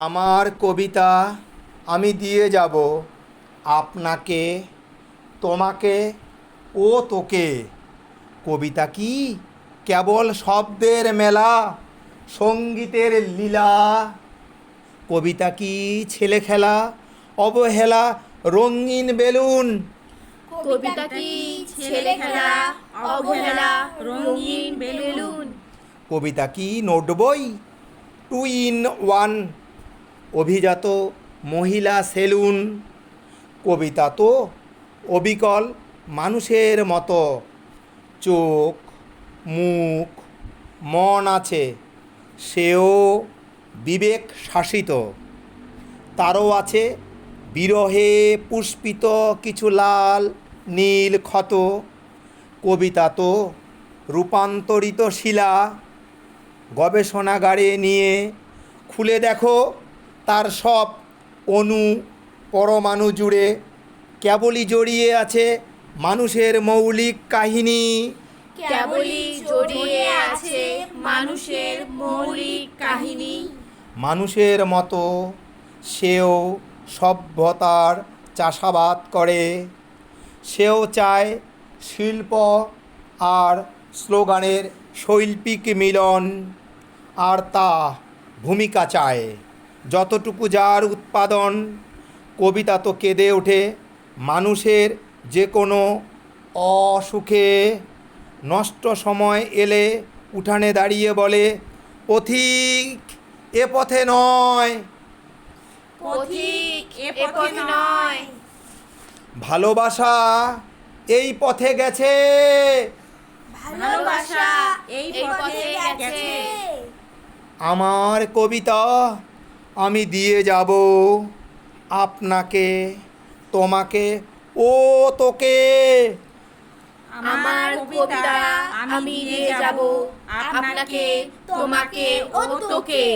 আমার কবিতা আমি দিয়ে যাব। আপনাকে তোমাকে ও তোকে। কবিতা কি? কেবল শব্দের মেলা সঙ্গীতের লীলা। কবিতা কি ছেলে খেলা অবহেলা রঙিন বেলুন? কবিতা কি ছেলে খেলা অবহেলা রঙিন বেলুন? কবিতা কি নোট বই টু ইন ওয়ান। অভিজাত মহিলা সেলুন, কবিতা তো অবিকল মানুষের মতো। চোখ, মুখ, মন আছে, সেও বিবেক শাসিত। তারও আছে বিরহে পুষ্পিত কিছু লাল, নীল ক্ষত। কবিতা তো রূপান্তরিত শিলা। গবেষণাগারে নিয়ে খুলে দেখো তার সব অণু পরমাণু জুড়ে কেবলই জড়িয়ে আছে মানুষের মৌলিক কাহিনী। কেবলই জড়িয়ে আছে মানুষের মৌলিক কাহিনী। মানুষের মতো সেও সভ্যতার চাষাবাদ করে। সেও চায় শিল্প আর স্লোগানের শৈল্পিক মিলন আর তা ভূমিকা চায়। যতটুকু যার উৎপাদন কবিতা তো কেঁদে ওঠে মানুষের যে কোনো অসুখে নষ্ট সময় এলে উঠানে দাঁড়িয়ে বলে পথিক এ পথে নয়। পথিক এ পথে নয়। ভালোবাসা এই পথে গেছে। ভালোবাসা এই পথে গেছে। আমার কবিতা আমি দিয়ে যাব। আপনাকে, তোমাকে, ও তোকে। আমার কবিতা আমি দিয়ে যাব। আপনাকে, তোমাকে, ও তোকে।